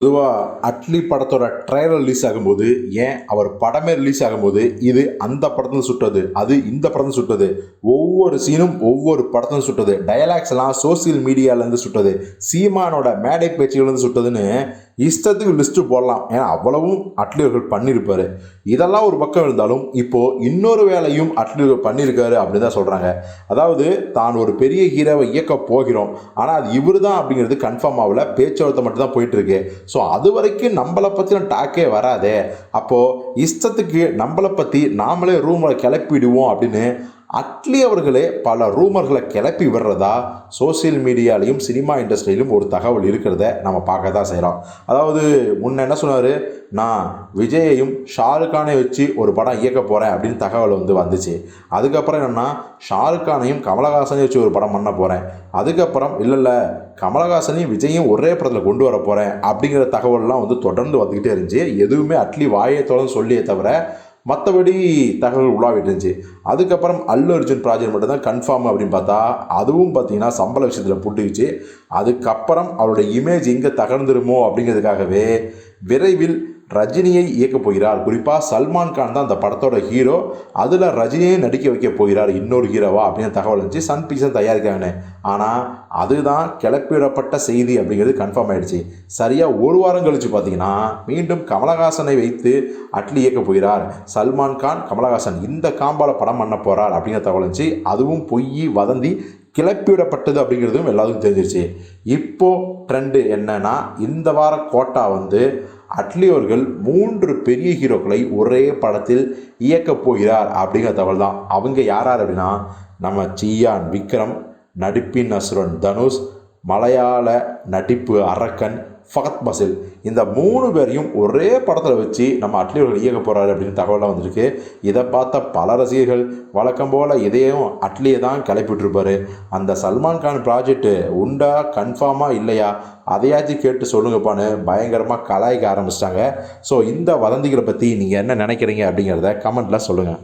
பொதுவாக அட்லி படத்தோட trailer release ஆகும்போது ஏன் அவர் படமே ரிலீஸ் ஆகும்போது இது அந்த படத்தில் சுட்டது அது இந்த படத்தில் சுட்டது ஒவ்வொரு சீனும் ஒவ்வொரு படத்தில் சுட்டது டயலாக்ஸ் எல்லாம் சோசியல் மீடியாலேருந்து சுட்டது சீமானோட மேடை பேச்சுகள்லேருந்து சுட்டதுன்னு இஷ்டத்துக்கு லிஸ்ட்டு போடலாம். ஏன்னா அவ்வளவும் அட்லி அவர்கள் இதெல்லாம் ஒரு பக்கம் இருந்தாலும் இப்போது இன்னொரு வேலையும் அட்லி பண்ணியிருக்காரு அப்படின்னு தான் சொல்கிறாங்க அதாவது தான் ஒரு பெரிய ஹீரோவை இயக்க போகிறோம். ஆனால் அது இவர் தான் அப்படிங்கிறது கன்ஃபார்ம் ஆகல. பேச்சுவார்த்தை மட்டும் தான் போயிட்டுருக்கு. ஸோ அது வரைக்கும் நம்மளை பற்றின டாக்கே வராதே. அப்போது இஷ்டத்துக்கு நம்மளை பற்றி நாமளே ரூமில் கிளப்பிடுவோம் அப்படின்னு அட்லி அவர்களே பல ரூமர்களை கிளப்பி விடுறதா? சோசியல் மீடியாலையும் சினிமா இண்டஸ்ட்ரியிலும் ஒரு தகவல் இருக்கிறத நம்ம பார்க்க தான் செய்கிறோம் அதாவது முன்ன என்ன சொன்னார்? நான் விஜயையும் ஷாருக்கானை வச்சு ஒரு படம் இயக்க போகிறேன் அப்படின்னு தகவல் வந்து வந்துச்சு. அதுக்கப்புறம் என்னென்னா ஷாருக்கானையும் கமலஹாசனையும் வச்சு ஒரு படம் பண்ண போகிறேன் அதுக்கப்புறம் இல்லை இல்லை கமலஹாசனையும் விஜயும் ஒரே படத்தில் கொண்டு வர போகிறேன் அப்படிங்கிற தகவல்லாம் வந்து தொடர்ந்து வந்துக்கிட்டே இருந்துச்சு. எதுவுமே அட்லி வாயை தொடர்ந்து சொல்லியே தவிர மற்றபடி தகவல் உலாவிட்டு இருந்துச்சு அதுக்கப்புறம் அல்லு அர்ஜுன் ப்ராஜெக்ட் மட்டும்தான் கன்ஃபார்ம் அப்படின்னு பார்த்தா அதுவும் பார்த்தீங்கன்னா சம்பள விஷயத்தில் புட்டுக்குச்சு. அதுக்கப்புறம் அவருடைய இமேஜ் எங்கே தகர்ந்துருமோ அப்படிங்கிறதுக்காகவே விரைவில் ரஜினியை இயக்கப் போகிறார். குறிப்பாக சல்மான் கான் தான் அந்த படத்தோட ஹீரோ அதில் ரஜினியை நடிக்க வைக்க போகிறார் இன்னொரு ஹீரோவா அப்படின்னு தகவல் இருந்துச்சு. சன் பிக்சர் தயாரிக்காங்கன்னு ஆனால் அதுதான் கிளப்பிடப்பட்ட செய்தி அப்படிங்கிறது கன்ஃபார்ம் ஆகிடுச்சு சரியாக ஒரு வாரம் கழித்து பார்த்தீங்கன்னா மீண்டும் கமலஹாசனை வைத்து அட்லி இயக்க போகிறார். சல்மான் கான் கமலஹாசன் இந்த காம்பால படம் பண்ண போகிறார் அப்படிங்கிற தகவல் இருந்துச்சு. அதுவும் பொய் வதந்தி கிளப்பிவிடப்பட்டது அப்படிங்கிறதும் எல்லாத்துக்கும் தெரிஞ்சிருச்சு. இப்போது ட்ரெண்டு என்னன்னா இந்த வார கோட்டா வந்து அட்லியோர்கள் மூன்று பெரிய ஹீரோக்களை ஒரே படத்தில் இயக்கப் போகிறார் அப்படிங்கிற தகவல் தான் அவங்க யாரார் அப்படின்னா நம்ம சியான் விக்ரம் நடிப்பின் அசுரன் தனுஷ் மலையாள நடிப்பு அரக்கன் ஃபகத் பசில். இந்த மூணு பேரையும் ஒரே படத்தில் வச்சு நம்ம அட்லி அவர்கள் இயக்க போகிறாரு அப்படின்னு தகவலாக வந்திருக்கு. இதை பார்த்த பல ரசிகர்கள் வழக்கம் போல் இதையும் அட்லியை தான் கிளப்பிட்டுருப்பாரு அந்த சல்மான் கான் ப்ராஜெக்ட்டு உண்டா கன்ஃபார்மாக இல்லையா? அதையாச்சும் கேட்டு சொல்லுங்கப்பான்னு பயங்கரமாக கலாய்க்க ஆரம்பிச்சிட்டாங்க. ஸோ இந்த வதந்திகளை பற்றி நீங்கள் என்ன நினைக்கிறீங்க அப்படிங்கிறத கமெண்ட்டில் சொல்லுங்கள்